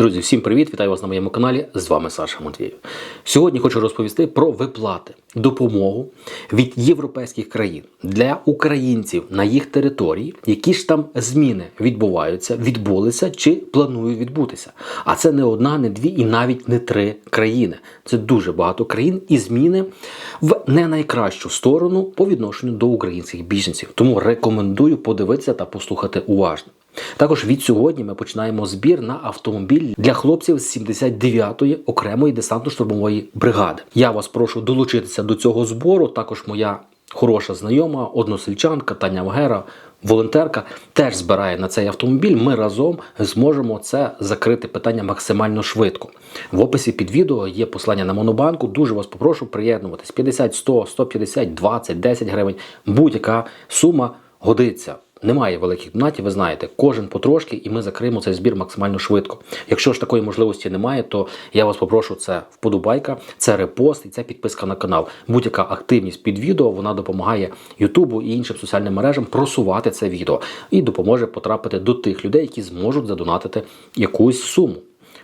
Друзі, всім привіт! Вітаю вас на моєму каналі. З вами Саша Матвієв. Сьогодні хочу розповісти про виплати, допомогу від європейських країн для українців на їх території, які ж там зміни відбуваються, відбулися чи планують відбутися. А це не одна, не дві і навіть не три країни. Це дуже багато країн і зміни в не найкращу сторону по відношенню до українських біженців. Тому рекомендую подивитися та послухати уважно. Також від сьогодні ми починаємо збір на автомобіль для хлопців з 79-ї окремої десантно-штурмової бригади. Я вас прошу долучитися до цього збору. Також моя хороша знайома, односельчанка Таня Вгера, волонтерка, теж збирає на цей автомобіль. Ми разом зможемо це закрити питання максимально швидко. В описі під відео є послання на монобанку. Дуже вас попрошу приєднуватись. 50, 100, 150, 20, 10 гривень. Будь-яка сума годиться. Немає великих донатів, ви знаєте, кожен потрошки, і ми закриємо цей збір максимально швидко. Якщо ж такої можливості немає, то я вас попрошу це вподобайка, це репост і це підписка на канал. Будь-яка активність під відео вона допомагає Ютубу і іншим соціальним мережам просувати це відео і допоможе потрапити до тих людей, які зможуть задонатити якусь суму.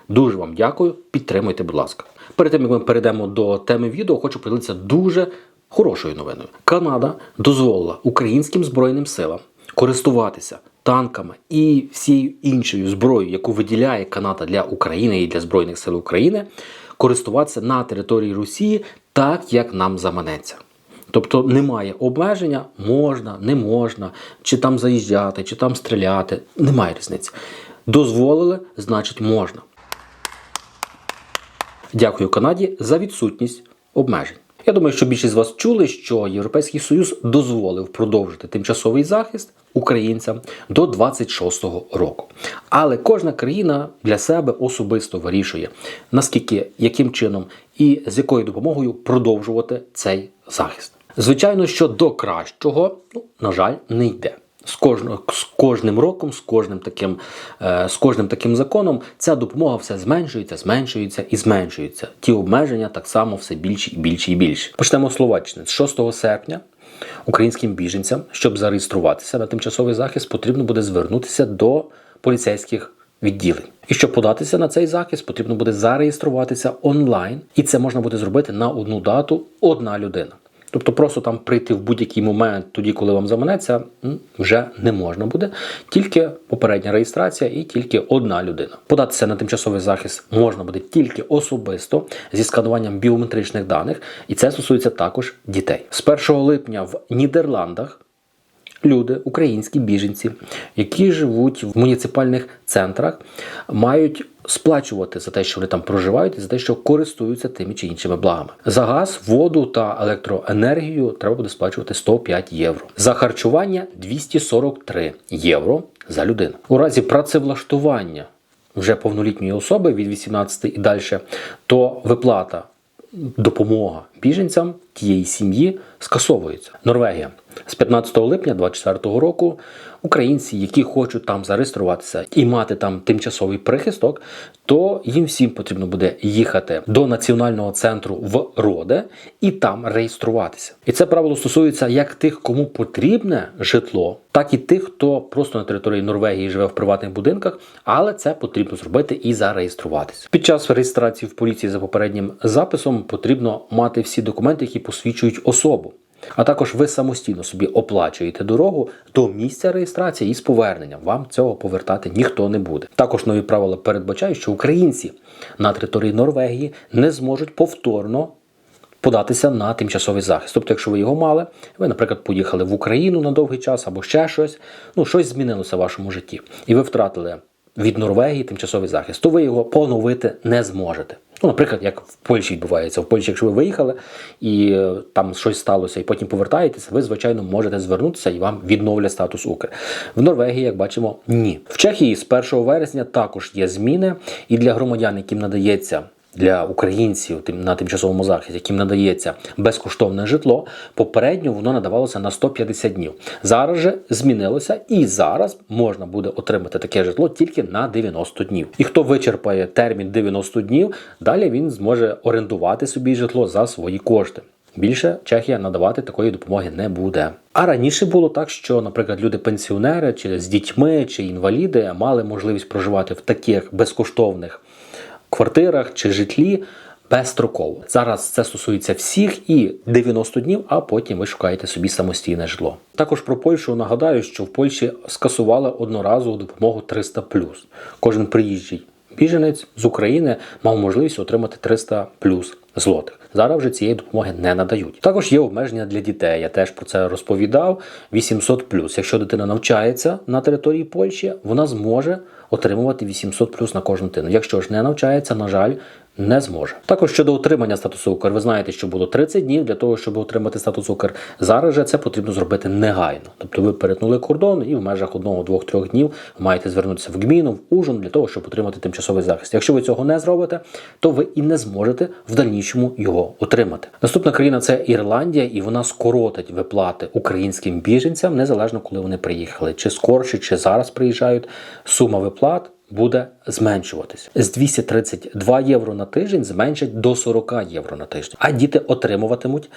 Дуже вам дякую, підтримуйте, будь ласка. Перед тим як ми перейдемо до теми відео, хочу поділитися дуже хорошою новиною. Канада дозволила українським збройним силам користуватися танками і всією іншою зброєю, яку виділяє Канада для України і для Збройних сил України, користуватися на території Росії так, як нам заманеться. Тобто немає обмеження, можна, не можна, чи там заїжджати, чи там стріляти. Немає різниці. Дозволили, значить можна. Дякую Канаді за відсутність обмежень. Я думаю, що більшість з вас чули, що Європейський Союз дозволив продовжити тимчасовий захист українцям до 26-го року. Але кожна країна для себе особисто вирішує, наскільки, яким чином і з якою допомогою продовжувати цей захист. Звичайно, що до кращого, ну, на жаль, не йде. З кожного з кожним роком, з кожним таким, е, з кожним таким законом, ця допомога все зменшується, зменшується і зменшується. Ті обмеження так само все більші і більші і більші. Почнемо з Словаччини. З 6 серпня українським біженцям, щоб зареєструватися на тимчасовий захист, потрібно буде звернутися до поліцейських відділень. І щоб податися на цей захист, потрібно буде зареєструватися онлайн, і це можна буде зробити на одну дату одна людина. Тобто просто там прийти в будь-який момент, тоді, коли вам заманеться, вже не можна буде. Тільки попередня реєстрація і тільки одна людина. Податися на тимчасовий захист можна буде тільки особисто зі скануванням біометричних даних, і це стосується також дітей. З 1 липня в Нідерландах. Люди, українські біженці, які живуть в муніципальних центрах, мають сплачувати за те, що вони там проживають, і за те, що користуються тими чи іншими благами. За газ, воду та електроенергію треба буде сплачувати 105 євро. За харчування 243 євро за людину. У разі працевлаштування вже повнолітньої особи від 18 і далі, то виплата допомога біженцям тієї сім'ї скасовується. Норвегія з 15 липня 2024 року українці, які хочуть там зареєструватися і мати там тимчасовий прихисток, то їм всім потрібно буде їхати до національного центру в Роде і там реєструватися. І це правило стосується як тих, кому потрібне житло, так і тих, хто просто на території Норвегії живе в приватних будинках, але це потрібно зробити і зареєструватися. Під час реєстрації в поліції за попереднім записом потрібно мати всі документи, які посвідчують особу. А також ви самостійно собі оплачуєте дорогу до місця реєстрації із поверненням. Вам цього повертати ніхто не буде. Також нові правила передбачають, що українці на території Норвегії не зможуть повторно податися на тимчасовий захист. Тобто, якщо ви його мали, ви, наприклад, поїхали в Україну на довгий час або ще щось, ну щось змінилося в вашому житті, і ви втратили від Норвегії тимчасовий захист, то ви його поновити не зможете. Ну, наприклад, як в Польщі відбувається. В Польщі, якщо ви виїхали і е, там щось сталося, і потім повертаєтеся, ви, звичайно, можете звернутися і вам відновлять статус Укр. В Норвегії, як бачимо, ні. В Чехії з 1 вересня також є зміни, і для громадян, яким надається. Для українців на тимчасовому захисті, яким надається безкоштовне житло, попередньо воно надавалося на 150 днів. Зараз же змінилося, і зараз можна буде отримати таке житло тільки на 90 днів. І хто вичерпає термін 90 днів, далі він зможе орендувати собі житло за свої кошти. більше Чехія надавати такої допомоги не буде. А раніше було так, що, наприклад, люди-пенсіонери чи з дітьми чи інваліди мали можливість проживати в таких безкоштовних квартирах чи житлі безстроково. Зараз це стосується всіх і 90 днів, а потім ви шукаєте собі самостійне житло. Також про Польщу нагадаю, що в Польщі скасували одноразову допомогу 300 Кожен приїжджий біженець з України мав можливість отримати 300 плюс злотих. Зараз вже цієї допомоги не надають. Також є обмеження для дітей. Я теж про це розповідав. 800 плюс. Якщо дитина навчається на території Польщі, вона зможе отримувати 800 плюс на кожну дитину. Якщо ж не навчається, на жаль. Не зможе. Також щодо отримання статусу Укр, ви знаєте, що було 30 днів для того, щоб отримати статус Укр. Зараз же це потрібно зробити негайно. Тобто ви перетнули кордон і в межах одного, двох, трьох днів маєте звернутися в ГМІНу, в ужин для того, щоб отримати тимчасовий захист. Якщо ви цього не зробите, то ви і не зможете в дальнішому його отримати. Наступна країна це Ірландія, і вона скоротить виплати українським біженцям незалежно коли вони приїхали, чи скорше, чи зараз приїжджають. Сума виплат буде зменшуватись з 232 євро на тиждень зменшать до 40 євро на тиждень, а діти отримуватимуть.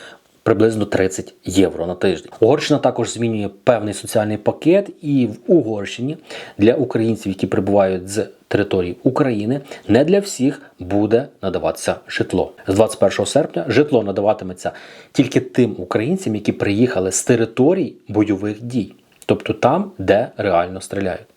Приблизно 30 євро на тиждень. Угорщина також змінює певний соціальний пакет, і в Угорщині для українців, які прибувають з території України, не для всіх буде надаватися житло. З 21 серпня житло надаватиметься тільки тим українцям, які приїхали з територій бойових дій, тобто там, де реально стріляють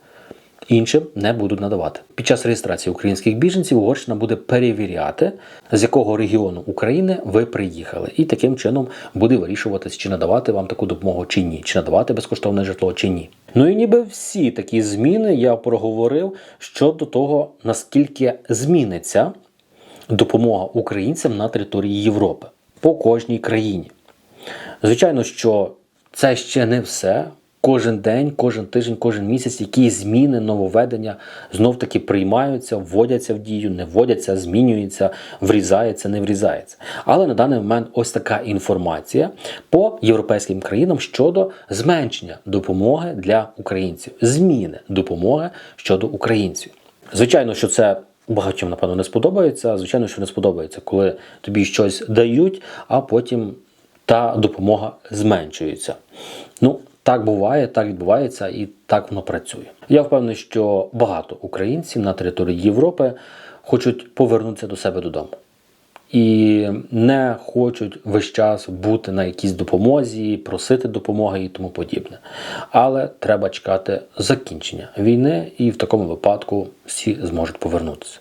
іншим не будуть надавати. Під час реєстрації українських біженців Угорщина буде перевіряти, з якого регіону України ви приїхали, і таким чином буде вирішуватись, чи надавати вам таку допомогу чи ні, чи надавати безкоштовне житло чи ні. Ну і ніби всі такі зміни я проговорив щодо того, наскільки зміниться допомога українцям на території Європи по кожній країні. Звичайно, що це ще не все. Кожен день, кожен тиждень, кожен місяць, які зміни, нововведення знов таки приймаються, вводяться в дію, не вводяться, змінюються, врізається, не врізається. Але на даний момент ось така інформація по європейським країнам щодо зменшення допомоги для українців, зміни допомоги щодо українців. Звичайно, що це. Багатьом, напевно, не сподобається. Звичайно, що не сподобається, коли тобі щось дають, а потім та допомога зменшується. Ну, так буває, так відбувається і так воно працює. Я впевнений, що багато українців на території Європи хочуть повернутися до себе додому. І не хочуть весь час бути на якійсь допомозі, просити допомоги і тому подібне. Але треба чекати закінчення війни, і в такому випадку всі зможуть повернутися.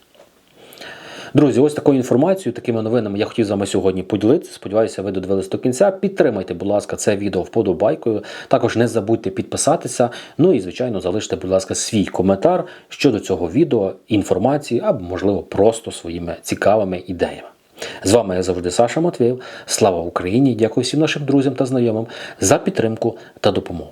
Друзі, ось такою інформацією, такими новинами я хотів з вами сьогодні поділитися. Сподіваюся, ви додивились до кінця. Підтримайте, будь ласка, це відео вподобайкою. Також не забудьте підписатися. Ну і, звичайно, залиште, будь ласка, свій коментар щодо цього відео, інформації або, можливо, просто своїми цікавими ідеями. З вами я завжди Саша Матвєєв. Слава Україні! Дякую всім нашим друзям та знайомим за підтримку та допомогу.